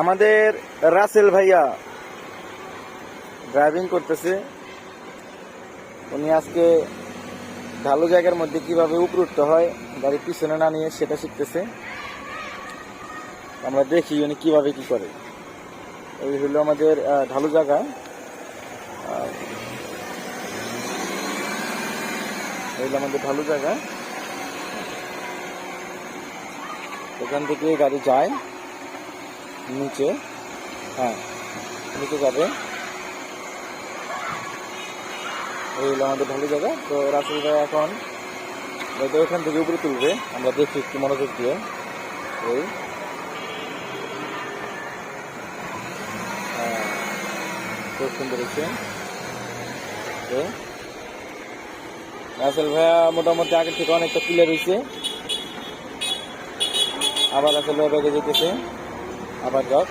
আমাদের রাসেল ভাইয়া ড্রাইভিং করতেছে। উনি আজকে ঢালু জায়গার মধ্যে কীভাবে উপরে উঠতে হয়, গাড়ির পিছনে না নিয়ে সেটা শিখতেছে। আমরা দেখি উনি কীভাবে কি করে। এই হলো আমাদের ঢালু জায়গা এই আমাদের ঢালু জায়গা এখান থেকে গাড়ি যায়। নিচে হ্যাঁ নিচে যাবে। এই হলো আমাদের ঢালু জায়গা। তো রাসেল ভাই এখন হয়তো ওখান থেকে উপরে তুলবে। আমরা দেখি একটু মনোযোগ দিয়ে। এই। হ্যাঁ, খুব সুন্দর হচ্ছে। রাসেল ভাইয়া মোটামুটি আগের থেকে অনেকটা ক্লিয়ার হয়েছে আবার রাসেল ভাইয়া বেগে যেতেছে। আবার যাক